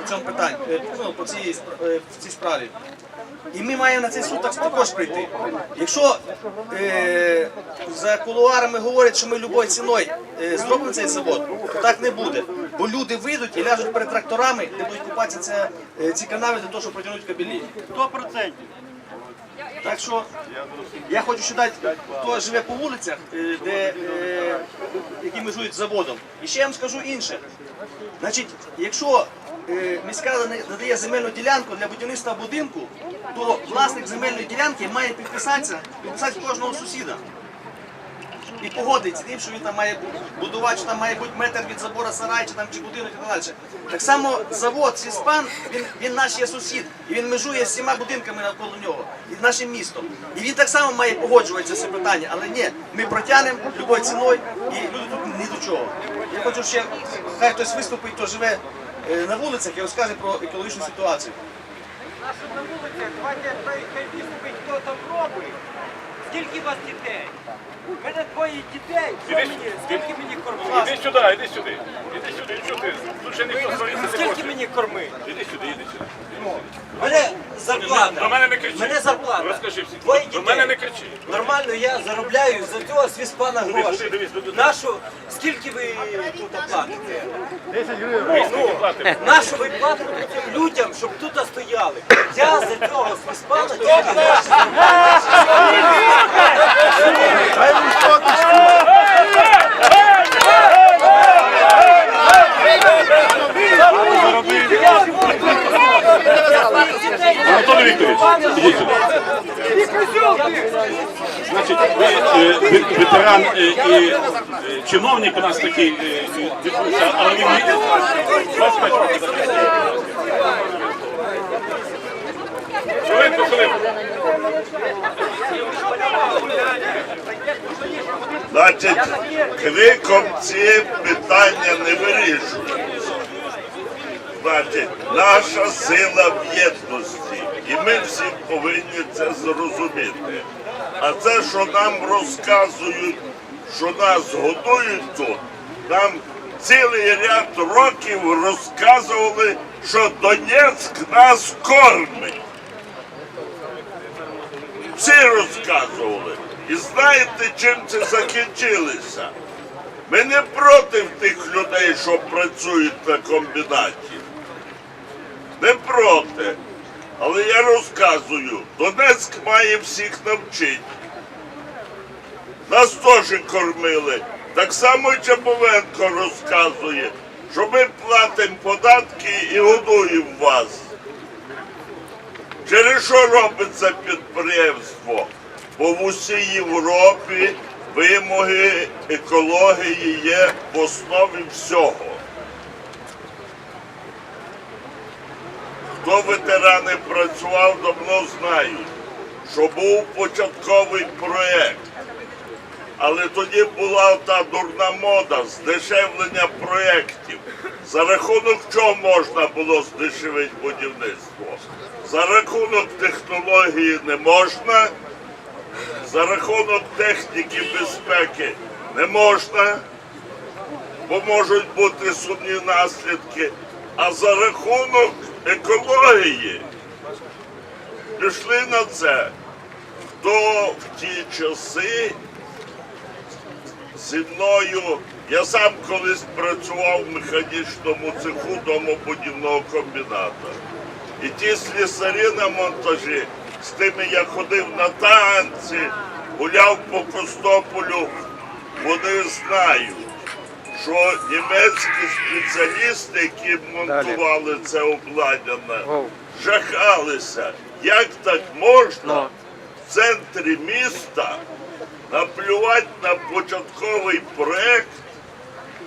по цьому питанні, е, ну, по цій, е, в цій справі. І ми маємо на цей суд так- також прийти. Якщо е, за кулуарами говорять, що ми любою ціною е, зробимо цей завод, то так не буде. Бо люди вийдуть і ляжуть перед тракторами, де будуть купатися це, е, ці канави для того, щоб протягнути кабелі. 100%. Так що я хочу ще дати, хто живе по вулицях, е, де, е, які межують з заводом. І ще я вам скажу інше. Значить, якщо міська надає земельну ділянку для будівництва будинку, то власник земельної ділянки має підписатися, підписати кожного сусіда. І погодиться з тим, що він там має будувати, що там має бути метр від забора сарай, чи там чи будинок і так далі. Так само завод Сіспан, він, він наш є сусід, і він межує з всіма будинками навколо нього, і нашим містом. І він так само має погоджуватися це питання, але ні, ми протягнемо любою ціною, і люди тут ні до чого. Я хочу ще, хай хтось виступить, хто живе е, на вулицях і розкаже про екологічну ситуацію. Наші на вулицях, давайте хай хто там робить. Скільки у вас дітей? У мене двоє дітей. Що Іди, мені, скільки мені кормити? Іди сюди, іди сюди. Іди сюди, що ти? Тут ще ніхто не Скільки хоче. мені кормити? Іди сюди, іди сюди. Мене зарплата. До мене не кричи. Мене зарплата. Розкажи всім. Двоє До дітей. мене не кричи. Нормально я заробляю за цього свіспана гроші. дивись, дивись. Нашу, скільки ви тут платите? Ми скільки платимо? Нашу ви платите цим людям, щоб тут стояли. Я за цього свіспана тільки гроші Е, ветеран е, і е, чиновник у нас такий е, відбувся, але він не 25 років. Хвилинку, хвилинку. Значить, криком ці питання не вирішують. Значить, наша сила в єдності, і ми всі повинні це зрозуміти. А це, що нам розказують, що нас годують тут, нам цілий ряд років розказували, що Донецьк нас кормить. Всі розказували. І знаєте, чим це закінчилося? Ми не проти тих людей, що працюють на комбінаті. Не проти. Але я розказую, Донецьк має всіх навчити. Нас теж кормили. Так само Чаповенко розказує, що ми платимо податки і годуємо вас. Через що робить це підприємство? Бо в усій Європі вимоги екології є в основі всього. Хто ветерани працював, давно знають, що був початковий проєкт. Але тоді була та дурна мода здешевлення проєктів. За рахунок чого можна було здешевити будівництво? За рахунок технології не можна, за рахунок техніки безпеки не можна, бо можуть бути сумні наслідки. А за рахунок екології пішли на це. Хто в ті часи зі мною. Я сам колись працював в механічному цеху домобудівного комбіната. І ті слісарі на монтажі, з тими я ходив на танці, гуляв по Костополю, вони знають, що німецькі спеціалісти, які монтували це обладнання, жахалися, як так можна в центрі міста наплювати на початковий проект,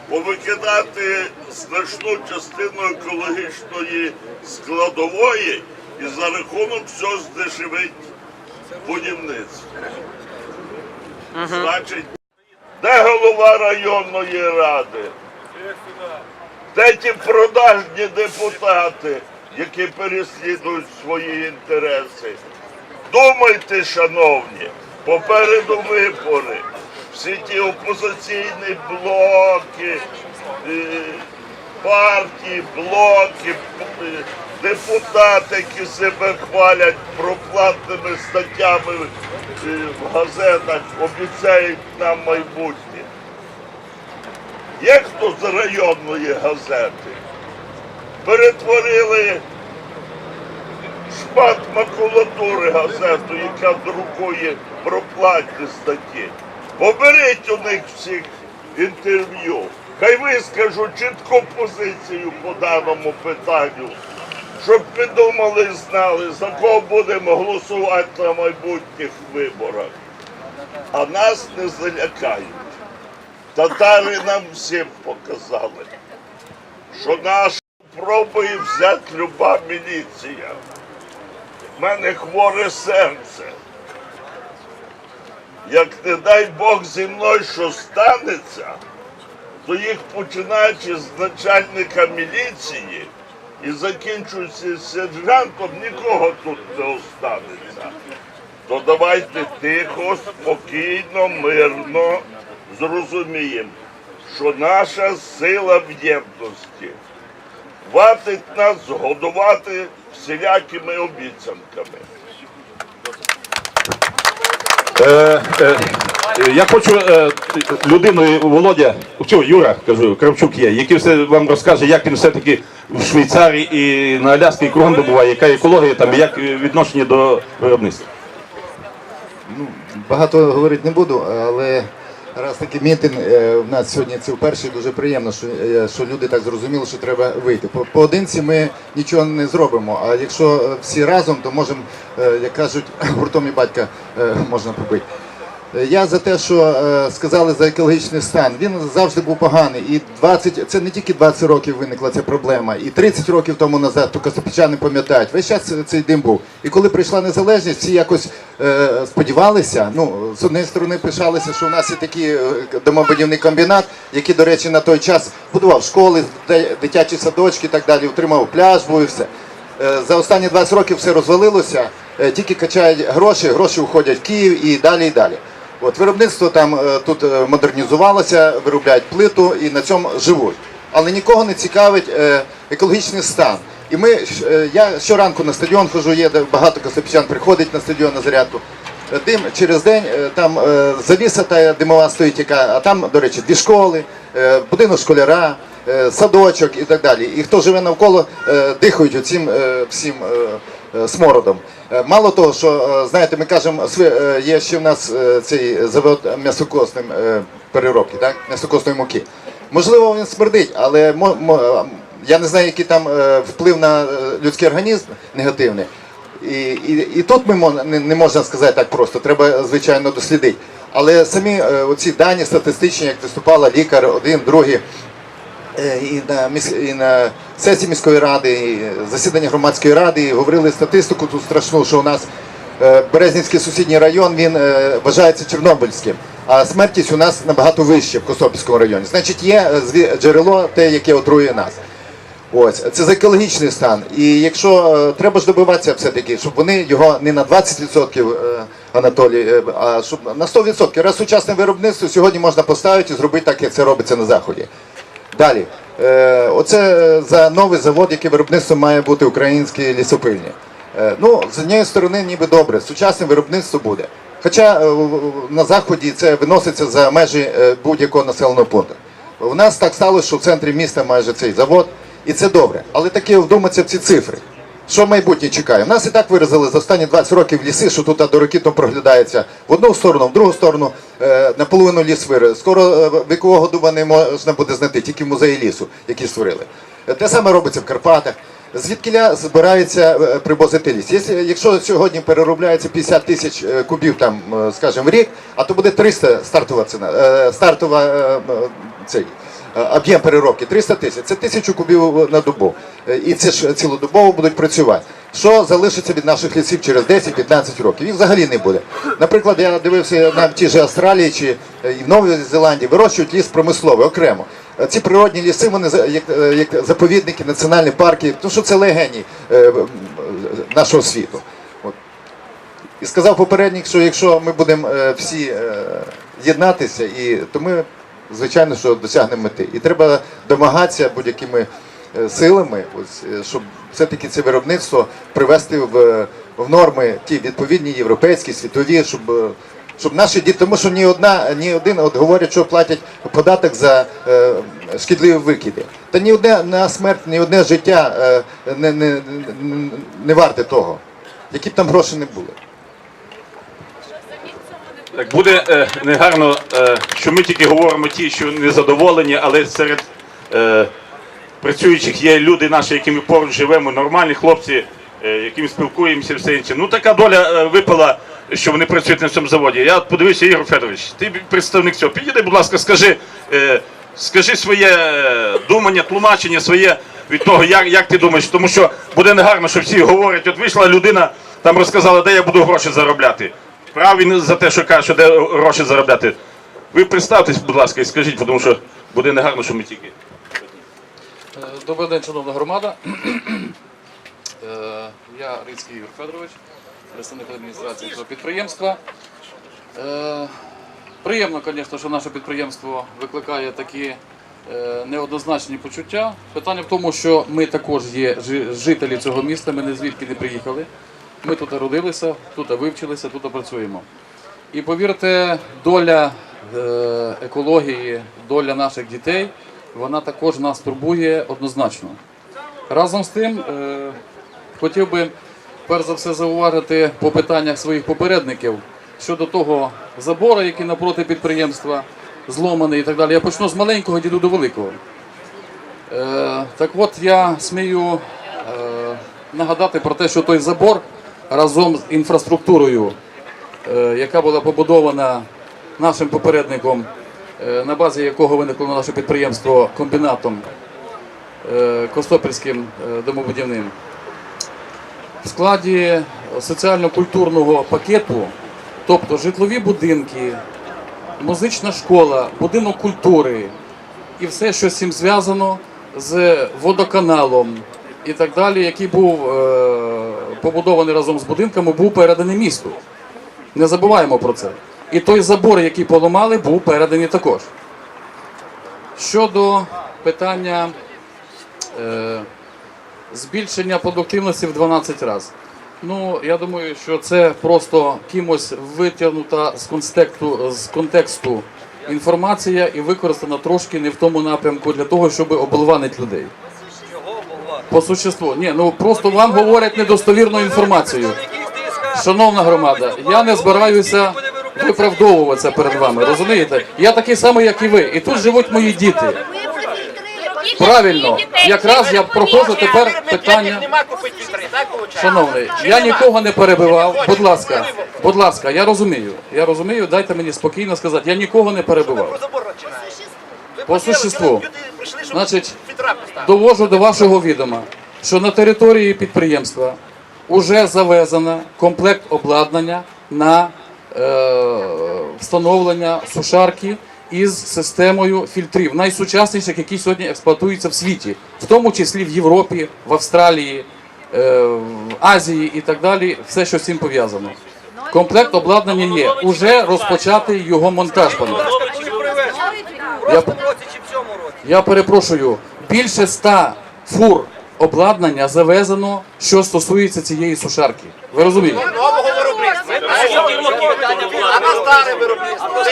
повикидати значну частину екологічної складової і за рахунок всього здешевить будівництво. Значить, де голова районної ради? Де ті продажні депутати, які переслідують свої інтереси? Думайте, шановні, попереду вибори. Всі ті опозиційні блоки, е, партії, блоки, п- депутати, які себе хвалять проплатними статтями е, в газетах, обіцяють нам майбутнє. Є хто з районної газети? Перетворили шмат макулатури газету, яка друкує проплатні статті. Поберіть у них всіх інтерв'ю. Хай вискажу чітку позицію по даному питанню, щоб думали і знали, за кого будемо голосувати на майбутніх виборах. А нас не залякають. Татари нам всім показали, що нас пробує взяти люба міліція. В мене хворе серце. Як не дай Бог зі мною що станеться, то їх починаючи з начальника міліції і закінчується сержантом, нікого тут не останеться. То давайте тихо, спокійно, мирно зрозуміємо, що наша сила в єдності. Хватить нас годувати всілякими обіцянками. Е, е, я хочу е, людиною Володя, чого, Юра, кажу, Кравчук є, який все вам розкаже, як він все-таки в Швейцарії і на Аляскі кругом добуває, яка екологія там, і як відношення до виробництва. Багато говорити не буду, але раз такий мітинг в нас сьогодні це вперше дуже приємно, що, е, що люди так зрозуміли, що треба вийти. По- Поодинці ми нічого не зробимо, а якщо е, всі разом, то можемо, е, як кажуть, гуртом і батька можна побити. Е, Я за те, що е, сказали за екологічний стан. Він завжди був поганий. І 20, це не тільки 20 років виникла ця проблема, і 30 років тому назад, то костопічани пам'ятають. Весь час цей дим був. І коли прийшла незалежність, всі якось е, сподівалися. Ну, з однієї сторони, пишалися, що у нас є такий е, домобудівний комбінат, який, до речі, на той час будував школи, дитячі садочки і так далі, утримав пляж, був і все. За останні 20 років все розвалилося, тільки качають гроші, гроші уходять в Київ і далі і далі. От виробництво там е, тут е, модернізувалося, виробляють плиту і на цьому живуть. Але нікого не цікавить е, екологічний стан. І ми я щоранку на стадіон хожу, є багато костопічан приходить на стадіон на зарядку. Дим через день там завіса та димова стоїть, яка, а там, до речі, дві школи, будинок школяра, садочок і так далі. І хто живе навколо, дихають оцим всім смородом. Е, Мало того, що е, знаєте, ми кажемо, е, є ще в нас е, цей завод м'ясокосним е, переробки, так? м'ясокосної муки. Можливо, він смердить, але я не знаю, який там е, вплив на е, людський організм негативний. І, і, і тут ми не, не можна сказати так просто, треба звичайно дослідити. Але самі е, оці дані статистичні, як виступала лікар, один, другий, е, і на, міс... і на сесії міської ради, і засідання громадської ради, і говорили статистику тут страшну, що у нас е, Березнівський сусідній район він е, вважається Чорнобильським, а смертність у нас набагато вища в Костопільському районі. Значить, є е, джерело те, яке отрує нас. Ось це за екологічний стан. І якщо е, треба ж добиватися все-таки, щоб вони його не на 20% е, Анатолій, е, а щоб на 100%. Раз сучасне виробництво сьогодні можна поставити і зробити так, як це робиться на заході. Далі, е, оце за новий завод, який виробництво має бути українські лісопильні. Е, ну, з однієї сторони, ніби добре, сучасне виробництво буде. Хоча е, на заході це виноситься за межі будь-якого населеного пункту. У нас так сталося, що в центрі міста майже цей завод, і це добре. Але таке вдуматися в ці цифри. Що майбутнє чекає? Нас і так виразили за останні 20 років ліси, що тут до рокітом проглядається в одну сторону, в другу сторону, е, наполовину ліс вираз. Скоро е, вікового дуба не можна буде знайти, тільки в музеї лісу, які створили. Те саме робиться в Карпатах. Звідкиля збирається е, привозити ліс. Якщо- сьогодні переробляється 50 тисяч кубів, там, скажімо, в рік, а то буде 300 стартова ціна, стартова цей. Е, Об'єм переробки 300 тисяч. Це тисячу кубів на добу. Е, І це ж цілодобово будуть працювати. Що залишиться від наших лісів через 10-15 років? Їх взагалі не буде. Наприклад, я дивився на ті ж Австралії чи е, в Новій Зеландії, вирощують ліс промисловий окремо. Ці природні ліси, вони як, як заповідники, національні парки, тому що це легені нашого світу. І сказав попередник, що якщо ми будемо всі єднатися, то ми звичайно, що досягнемо мети. І треба домагатися будь-якими е, силами, ось, е, щоб все-таки це виробництво привести в, в норми ті відповідні європейські, світові, щоб. е, Щоб наші діти, тому що ні одна, ні один, от говорять, що платять податок за е, шкідливі викиди. Та ні одне на смерть, ні одне життя е, не, не, не варте того, які б там гроші не були. Так буде е, негарно, е, що ми тільки говоримо ті, що незадоволені, але серед е, працюючих є люди наші, якими поруч живемо, нормальні хлопці, е, якими спілкуємося, все інше. Ну така доля е, випала, що вони працюють на цьому заводі. Я подивився, Ігор Федорович, ти представник цього. Підійди, будь ласка, скажи, е, скажи своє е, думання, тлумачення своє від того, як, як ти думаєш, тому що буде негарно, що всі говорять, от вийшла людина, там розказала, де я буду гроші заробляти. Прав він за те, що каже, що де гроші заробляти. Ви представтесь, будь ласка, і скажіть, тому що буде негарно, що ми тільки. Е, Добрий день, шановна громада. Е, Я Рицький Ігор Федорович, представник адміністрації цього підприємства. Е, Приємно, звісно, що наше підприємство викликає такі неоднозначні почуття. Питання в тому, що ми також є жителі цього міста, ми не звідки не приїхали. Ми тут родилися, тут вивчилися, тут працюємо. І повірте, доля е, екології, доля наших дітей, вона також нас турбує однозначно. Разом з тим, е, хотів би перш за все зауважити по питаннях своїх попередників щодо того забору, який напроти підприємства зломаний і так далі. Я почну з маленького діду до великого. Е, так от я смію нагадати про те, що той забор разом з інфраструктурою, е, яка була побудована нашим попередником, е, на базі якого виникло наше підприємство комбінатом е, Костопільським домобудівним, в складі соціально-культурного пакету, тобто житлові будинки, музична школа, будинок культури і все, що з цим зв'язано з водоканалом і так далі, який був побудований разом з будинками, був переданий місту. Не забуваємо про це. І той забор, який поламали, був переданий також. Щодо питання е, збільшення продуктивності в 12 разів. Ну, я думаю, що це просто кимось витягнута з контексту, з контексту інформація і використана трошки не в тому напрямку для того, щоб оболванити людей. По существу. Ні, ну просто вам говорять недостовірну інформацію. Шановна громада, я не збираюся виправдовуватися перед вами. Розумієте? Я такий самий, як і ви. І тут живуть мої діти. Правильно, якраз я проходжу тепер питання. Шановний, я нікого не перебивав. Будь ласка, будь ласка, я розумію. Я розумію, дайте мені спокійно сказати. Я нікого не перебивав. По существу. Значить, довожу до вашого відома, що на території підприємства вже завезено комплект обладнання на е, встановлення сушарки із системою фільтрів, найсучасніших, які сьогодні експлуатуються в світі, в тому числі в Європі, в Австралії, е, в Азії і так далі, все, що з цим пов'язано. Комплект обладнання є. Уже розпочатий його монтаж, пане. Я, році чи в цьому році? я перепрошую, більше ста фур обладнання завезено, що стосується цієї сушарки. Ви розумієте? А на старе виробництво?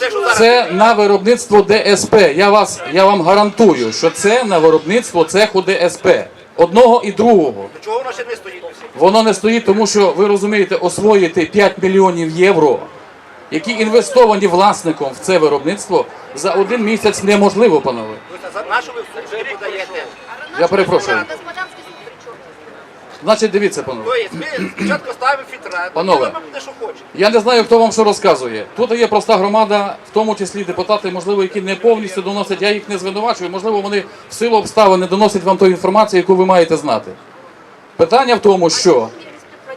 Це що зараз? Це на виробництво ДСП. Я вас я вам гарантую, що це на виробництво цеху ДСП. Одного і другого. Чого воно ще не стоїть? Воно не стоїть, тому що ви розумієте, освоїти 5 мільйонів євро, які інвестовані власником в це виробництво, за один місяць неможливо, панове. На що ви в суд подаєте? Я перепрошую. Значить, дивіться, панове. Ми спочатку ставимо фільтра, Панове. те, що хочемо. Я не знаю, хто вам що розказує. Тут є проста громада, в тому числі депутати, можливо, які не повністю доносять. Я їх не звинувачую. Можливо, вони в силу обставин не доносять вам ту інформацію, яку ви маєте знати. Питання в тому, що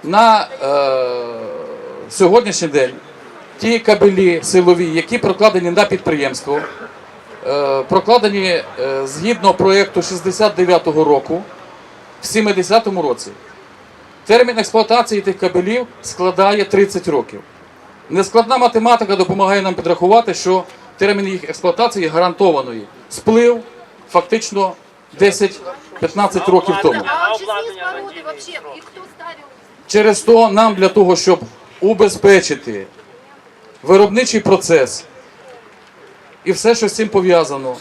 на е, сьогоднішній день ті кабелі силові, які прокладені на підприємство, е, прокладені е, згідно проєкту 69-го року в 70-му році. Термін експлуатації тих кабелів складає 30 років. Нескладна математика допомагає нам підрахувати, що термін їх експлуатації гарантованої сплив фактично 10-15 років тому. Через то нам для того, щоб убезпечити виробничий процес і все, що з цим пов'язано.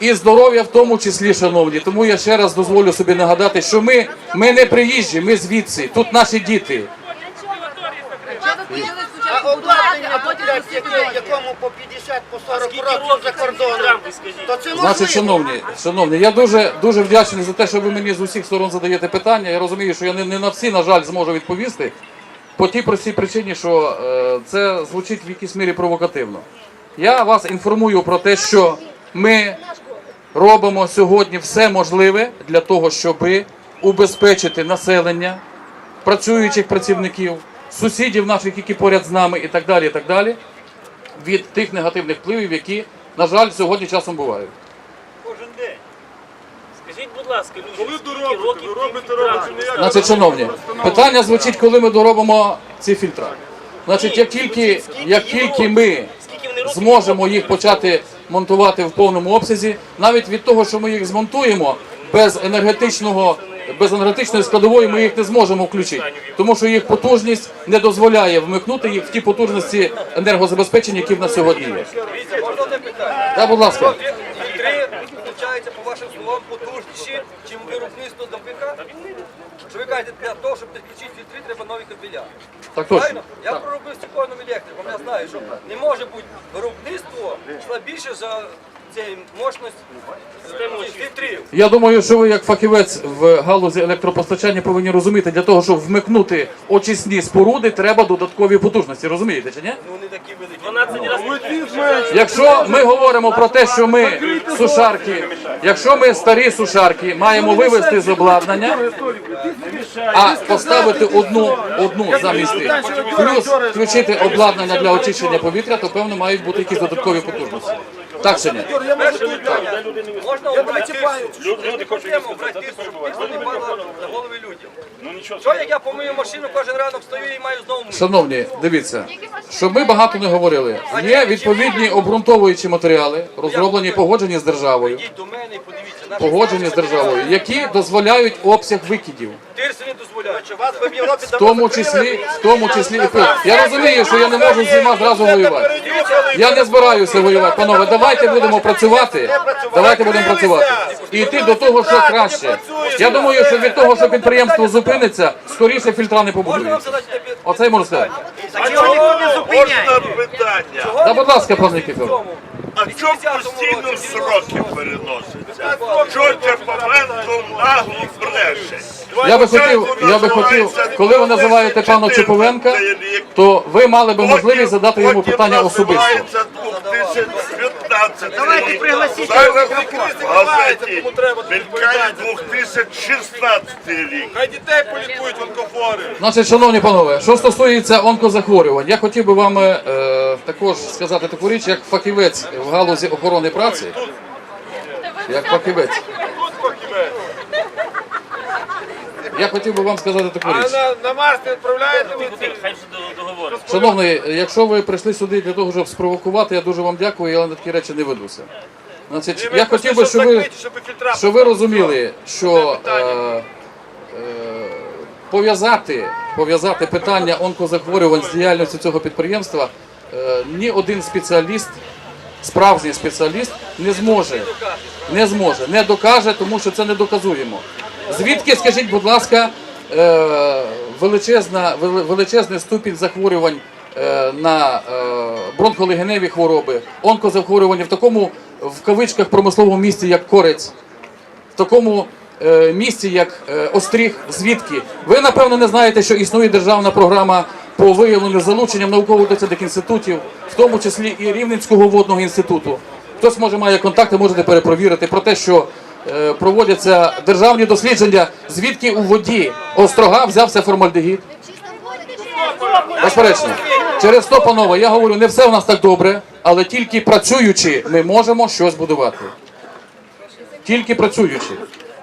І здоров'я в тому числі, шановні. Тому я ще раз дозволю собі нагадати, що ми, ми не приїжджі, ми звідси. Тут наші діти. Якому по 50, по 40 років за кордоном, Значить, шановні, шановні, я дуже дуже вдячний за те, що ви мені з усіх сторон задаєте питання. Я розумію, що я не, не на всі, на жаль, зможу відповісти. По тій простій причині, що е, це звучить в якійсь мірі провокативно. Я вас інформую про те, що ми робимо сьогодні все можливе для того, щоб убезпечити населення, працюючих працівників, сусідів наших, які поряд з нами, і так далі, і так далі, від тих негативних впливів, які, на жаль, сьогодні часом бувають. Будь ласка, люди, скільки років робите робите? Значить, шановні, питання звучить, коли ми доробимо ці фільтра. Значить, як тільки, як тільки ми Скільки вони років? зможемо їх почати монтувати в повному обсязі, навіть від того, що ми їх змонтуємо без енергетичного. Без енергетичної складової ми їх не зможемо включити, тому що їх потужність не дозволяє вмикнути їх в ті потужності енергозабезпечення, які в нас сьогодні є. Так, будь ласка. Чим виробництво ДПК? Що ви кажете, для того, щоб підключити фільтри, треба нові кабеля. Так точно. Я проробив з електриком, я знаю, що не може бути виробництво слабіше за цей мощність е, фільтрів. Я думаю, що ви як фахівець в галузі електропостачання повинні розуміти, для того, щоб вмикнути очисні споруди, треба додаткові потужності. Розумієте чи ні? Ну, вони такі великі. 12 разів. Якщо ми говоримо про те, що ми сушарки, якщо ми старі сушарки маємо вивести з обладнання, а поставити одну одну замість тих, плюс включити обладнання для очищення повітря, то певно мають бути якісь додаткові потужності. Так чи ні? Можна обрати? Люди хочуть нічого. Що як я помию машину кожен ранок стою і маю знову мити? Шановні, дивіться, щоб ми багато не говорили. Є відповідні обґрунтовуючі матеріали, розроблені, погоджені з державою, Йдіть до мене і подивіться. Погоджені з державою, які дозволяють обсяг викидів. тирси не. Вас би в Європі В тому числі, в тому числі і пил. Я розумію, що я не можу з усіма зразу воювати. Я не збираюся воювати, панове. Давайте будемо працювати. Давайте будемо працювати. І йти до того, що краще. Я думаю, що від того, що підприємство зупиниться, скоріше фільтра не Можна побудують. Оце я можу сказати. А чого ніхто не Можна питання? Та будь ласка, пане Кіфер. А чому постійно сроки переносяться? Чого Чаповенко нагло бреше? Я би хотів, я би хотів, коли ви називаєте пана Чеповенка, то ви мали би можливість задати йому питання особисто. Давайте пригласіть. В газеті мелькає 2016 рік. Хай дітей полікують онкофори. Значить, шановні панове, що стосується онкозахворювань, я хотів би вам е, також сказати таку річ, як фахівець в галузі охорони праці. Як фахівець. Я хотів би вам сказати таку А річ. на, на Марс не відправляєте ви? Хай вже. Шановний, якщо ви прийшли сюди для того, щоб спровокувати, я дуже вам дякую, я на такі речі не ведуся. Значить, я хотів би, щоб ви, щоб ви розуміли, що е, е, пов'язати, пов'язати питання онкозахворювань з діяльністю цього підприємства ні один спеціаліст, справжній спеціаліст, не зможе. Не зможе, не докаже, тому що це не доказуємо. Звідки, скажіть, будь ласка, е, величезна, величезний ступінь захворювань е, на е, бронхолегеневі хвороби, онкозахворювання в такому в кавичках промисловому місті, як Корець, в такому е, місці, як е, Остріг, звідки ви напевно не знаєте, що існує державна програма по виявленню залученням науково-дослідних інститутів, в тому числі і Рівненського водного інституту. Хтось може має контакти, можете перепровірити про те, що е, проводяться державні дослідження, звідки у воді острога взявся формальдегід. Безперечно. Через то, панове, я говорю, не все в нас так добре, але тільки працюючи, ми можемо щось будувати. Тільки працюючи.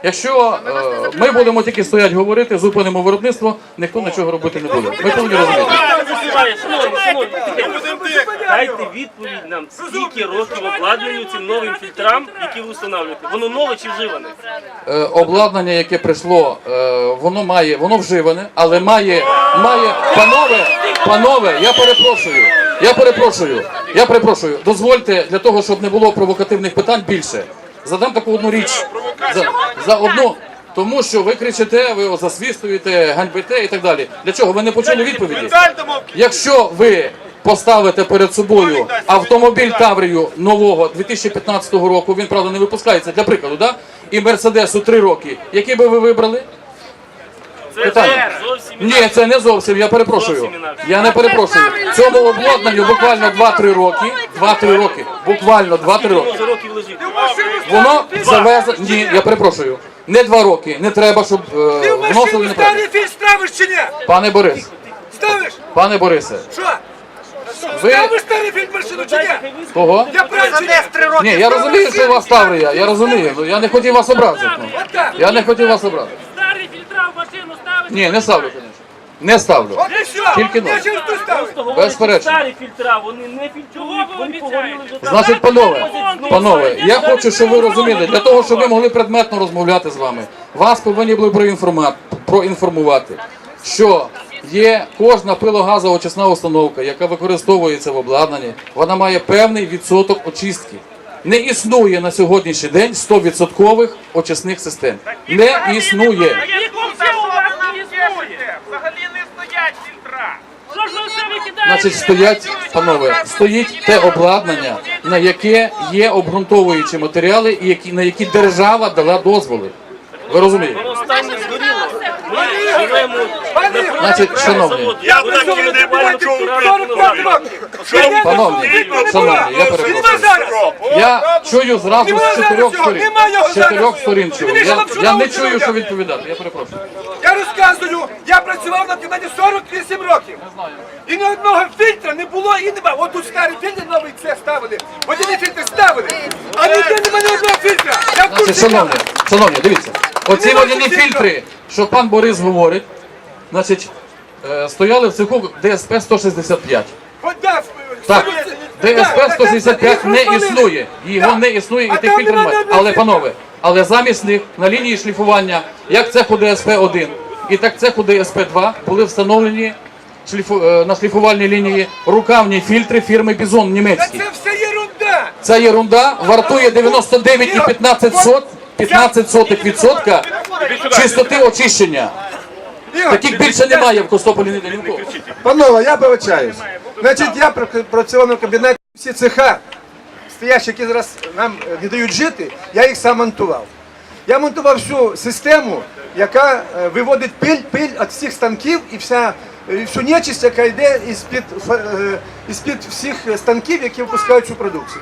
Якщо е, ми будемо тільки стоять говорити, зупинимо виробництво, ніхто нічого робити не буде. Ми повинні розуміти. дайте відповідь нам, скільки років обладнанню цим новим фільтрам, які ви встановлюєте. Воно нове чи вживане? Е, обладнання, яке прийшло, е, воно має, воно вживане, але має, має, панове, панове, я перепрошую, я перепрошую, я перепрошую, дозвольте для того, щоб не було провокативних питань більше. Задам таку одну річ. За, за одну. Тому що ви кричите, ви засвістуєте, ганьбите і так далі. Для чого? Ви не почули відповіді? Якщо ви поставите перед собою автомобіль Таврію нового 2015 року, він правда не випускається для прикладу, да? і Мерседесу 3 роки, який би ви вибрали? Це Питання. зовсім Ні, це не зовсім, я перепрошую. Зовсім. Я не перепрошую. Цьому обладнанню буквально 2-3 роки. 2-3 роки. Буквально 2-3 роки. Воно за років лежить. Воно завезено. Ні, я перепрошую. Не два роки. Не треба, щоб е, вносили фільм ставиш чи ні? Пане Борис, Ставиш? пане Борисе, Що? ви Ставиш старий фільм машину чи ні? кого? Я правильно чи ні? три роки. Ні, я розумію, що у вас Таврія, я Я розумію. Ну я не хотів вас образити. Ну. Я не хотів вас образити. Старий фільтра Ні, не ставлю, звісно. Не ставлю. От що? Тільки Я через ту ставив. Безперечно. Старі фільтра, вони не фільтрують, вони погоріли вже. Значить, панове, панове, я хочу, щоб ви розуміли, для того, щоб ми могли предметно розмовляти з вами, вас повинні були проінформа- проінформувати, що є кожна пилогазоочисна установка, яка використовується в обладнанні, вона має певний відсоток очистки. Не існує на сьогоднішній день 100% очисних систем. Не існує. Взагалі не стоять фільтра. Що ж ви все викидаєте? Значить, стоять, панове, стоїть те обладнання, на яке є обґрунтовуючі матеріали, і які, на які держава дала дозволи. Ви розумієте? Значить, шановні, Я таки не почув 45 років. Пановні, шановні, я перепрошую. Я чую зразу з чотирьох сторін. З чотирьох сторін чую. Я, я не чую, що відповідати. Я перепрошую. Я розказую, я працював на Кидані 48 років. І ні одного фільтра не було і нема. От тут старий фільтр новий це ставили. Водяні фільтри ставили. А ніде немає ні одного фільтра. Я в Значить, курсі шановні, шановні, дивіться. Оці водяні фільтри, що пан Борис говорить, значить, е, стояли в цеху ДСП 165. Вода, Так, ДСП 165 не розпалили. існує. Його не існує і А тих там фільтрів нема немає. Але, панове, але замість них на лінії шліфування, як цеху ДСП 1 і так цеху ДСП 2 були встановлені шліфу- е, на шліфувальній лінії рукавні фільтри фірми Бізон Та німецькі. це все єрунда. Ця єрунда вартує 99,15 сот, 15 сотих відсотка чистоти очищення. Таких більше немає в Костополі ні. Панове, я вибачаюсь. Значить, я пр- працював на кабінеті всі цеха, стоящі, які зараз нам не дають жити, я їх сам монтував. Я монтував всю систему, яка е, виводить пиль, пиль від всіх станків і вся е, всю нечисть, яка йде із-під е, із-під всіх станків, які випускають цю продукцію.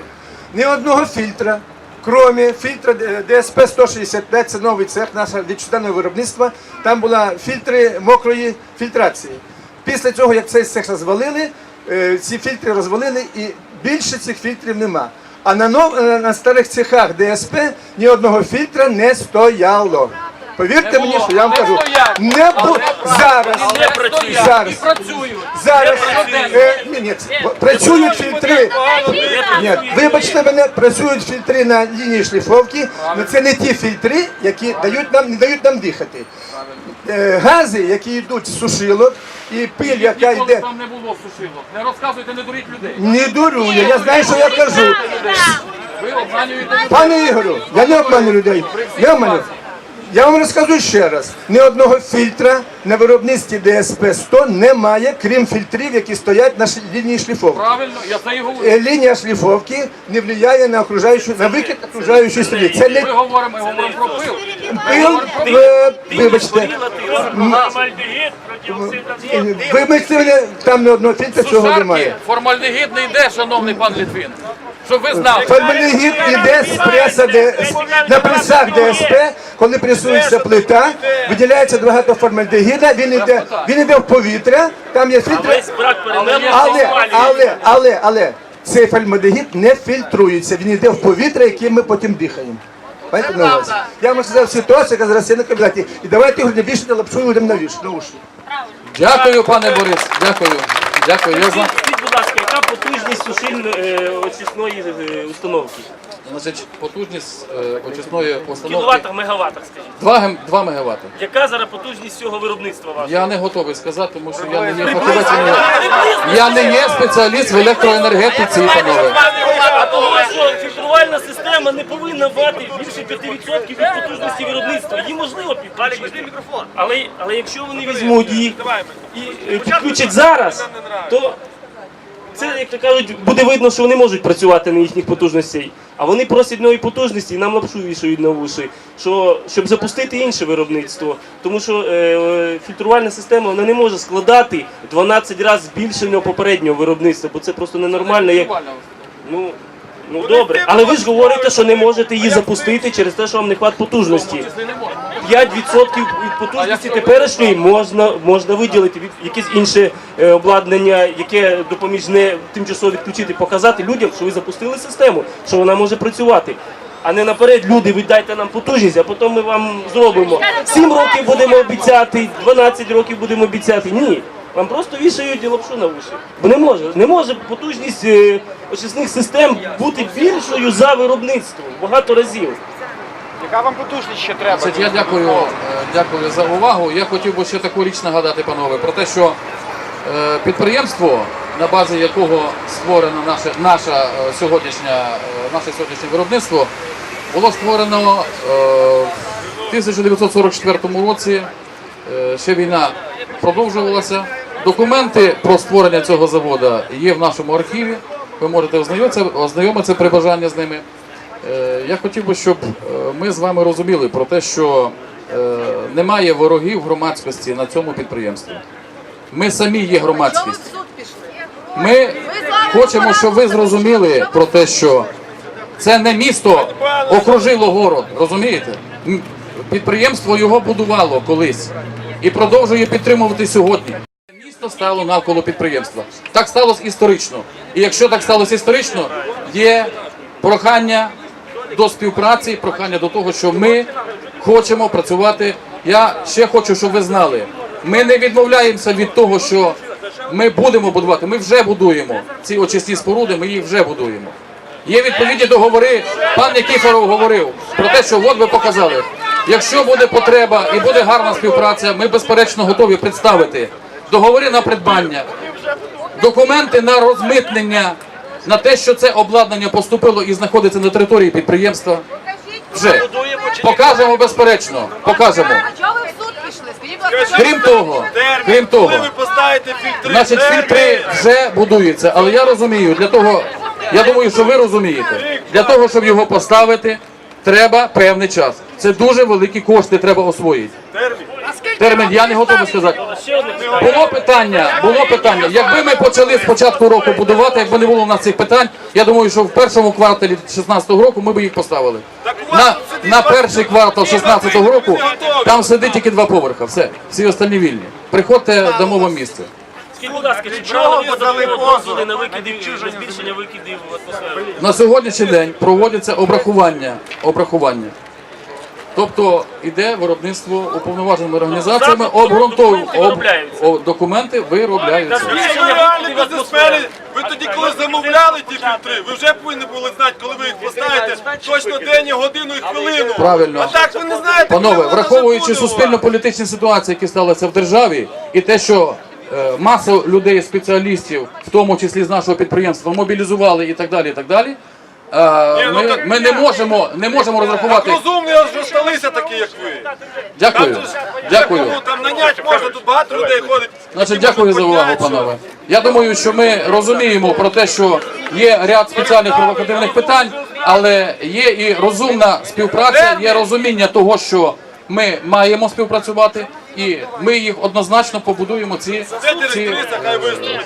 Ні одного фільтра, крім фільтра ДСП 165, це новий цех нашого вітчизняного виробництва. Там були фільтри мокрої фільтрації. Після цього, як цей цех розвалили, ці фільтри розвалили і більше цих фільтрів нема. А на, нов, на старих цехах ДСП ні одного фільтра не стояло. Повірте мені, що я вам кажу, не було зараз. Зараз. Зараз е, ні, ні, працюють фільтри. Ні, вибачте мене, працюють фільтри на лінії шліфовки, але це не ті фільтри, які дають нам, не дають нам дихати. Е, гази, які йдуть з сушилок, і пиль, яка йде. там не було сушилок. Не розказуйте, не дуріть людей. Не дурю я, знаю, що я кажу. Ви обманюєте людей. Пане Ігорю, я не обманю людей. Не обманю. Я вам розкажу ще раз: ні одного фільтра на виробництві ДСП 100 немає, крім фільтрів, які стоять на лінії шліфовки. Правильно, я це і говорю. Лінія шліфовки не впливає на окружаючу на викид окружаючої середи. Це не Ми говоримо, ми говоримо про пил. пил, е, вибачте, Формальдегід вибачте там ні одного фільтра цього немає. формальдегід не йде, шановний пан Літвін. Щоб ви знали. Формальдегід іде з преса ДСП. На пресах ДСП, коли пресується плита, виділяється багато формальдегіда, він іде, він іде в повітря, там є перемену Але, але, але, але, цей формальдегід не фільтрується, він йде в повітря, яким ми потім дихаємо. Увазі? Я вам сказав ситуацію, яка зараз є на кабінеті. І давайте його не вішати лапшою людям на віш, на уші. Дякую, пане Борис. Дякую. Дякую. Я знаю. Скажіть, будь ласка, яка потужність сушильної очисної е, установки? Значить, потужність е, очисної В установки кіловатах, мегаватах, скажіть. 2, гем- 2 МВт. Яка зараз потужність цього виробництва вашого? Я не готовий сказати, тому що я не є фахівець. Я не є спеціаліст в електроенергетиці, панове. А того, що фільтрувальна система не повинна мати більше 5% від потужності виробництва. Її можливо підключити. Але, але якщо вони візьмуть їх і е, підключать зараз, то це, як то кажуть, буде видно, що вони можуть працювати на їхніх потужностей. А вони просять нові потужності і нам лапшу вішають на уші, що, щоб запустити інше виробництво. Тому що е, е, фільтрувальна система вона не може складати 12 разів збільшення попереднього виробництва, бо це просто ненормально. Як, ну, ну добре. Але ви ж говорите, що не можете її запустити через те, що вам не хватить потужності. 5% від потужності теперішньої можна, можна виділити від якесь інше е, обладнання, яке допоміжне тимчасово відключити, показати людям, що ви запустили систему, що вона може працювати. А не наперед, люди, ви дайте нам потужність, а потім ми вам зробимо. 7 років будемо обіцяти, 12 років будемо обіцяти. Ні. Вам просто вішають лапшу на уші. Бо не може, не може потужність е, очисних систем бути більшою за виробництво багато разів. Яка вам потужність ще треба? Я дякую, е, дякую за увагу. Я хотів би ще таку річ нагадати, панове, про те, що е, підприємство, на базі якого створено наше, наша, е, сьогоднішня, наше сьогоднішнє виробництво, було створено в 1944 році. Ще війна продовжувалася. Документи про створення цього заводу є в нашому архіві. Ви можете ознайомитися при бажанні з ними. Е, Я хотів би, щоб е, ми з вами розуміли про те, що е, немає ворогів громадськості на цьому підприємстві. Ми самі є громадськість. Ми хочемо, щоб ви зрозуміли про те, що це не місто окружило город, розумієте? Підприємство його будувало колись і продовжує підтримувати сьогодні. Місто стало навколо підприємства. Так сталося історично. І якщо так сталося історично, є прохання до співпраці, прохання до того, що ми хочемо працювати. Я ще хочу, щоб ви знали, ми не відмовляємося від того, що ми будемо будувати. Ми вже будуємо ці очисні споруди, ми їх вже будуємо. Є відповідні договори. Пан Никіфоров говорив про те, що от ви показали. Якщо буде потреба і буде гарна співпраця, ми безперечно готові представити договори на придбання, документи на розмитнення, на те, що це обладнання поступило і знаходиться на території підприємства. Вже покажемо безперечно. Покажемо. Крім того, крім того, значить фільтри вже будуються, але я розумію, для того, я думаю, що ви розумієте, для того, щоб його поставити, треба певний час. Це дуже великі кошти треба освоїти. Термін я не готовий сказати. Було питання, було питання. Якби ми почали з початку року будувати, якби не було в нас цих питань, я думаю, що в першому кварталі 2016 року ми б їх поставили. На, на перший квартал 2016 року там сидить тільки два поверха. Все, всі остальні вільні. Приходьте, дамо вам місце. Скажіть, будь ласка, чи брали дозволи на викиди на збільшення викидів в? На сьогоднішній день проводяться обрахування. обрахування. Тобто іде виробництво уповноваженими організаціями, обґрунтовують об, документи виробляються. Збільшення викидів в атмосферу. Ви тоді, коли замовляли ті фільтри, ви вже повинні були знати, коли ви їх поставите, точно день, і годину і хвилину. Правильно. А так ви не знаєте, Панове, враховуючи суспільно-політичні ситуації, які сталися в державі, і те, що е, маса людей, спеціалістів, в тому числі з нашого підприємства, мобілізували і так далі. І так далі. Е, ну Ми, ми не можемо не можемо розрахувати. Розумні аж залишилися такі, як ви. Дякую. Дякую. Ну, там нанять можна, тут багато людей ходить. Значить, які дякую можуть за увагу, підняти, панове. Я думаю, що ми розуміємо про те, що є ряд спеціальних провокативних питань, але є і розумна співпраця, є розуміння того, що ми маємо співпрацювати, і ми їх однозначно побудуємо ці, Це ці директриса, хай виступить.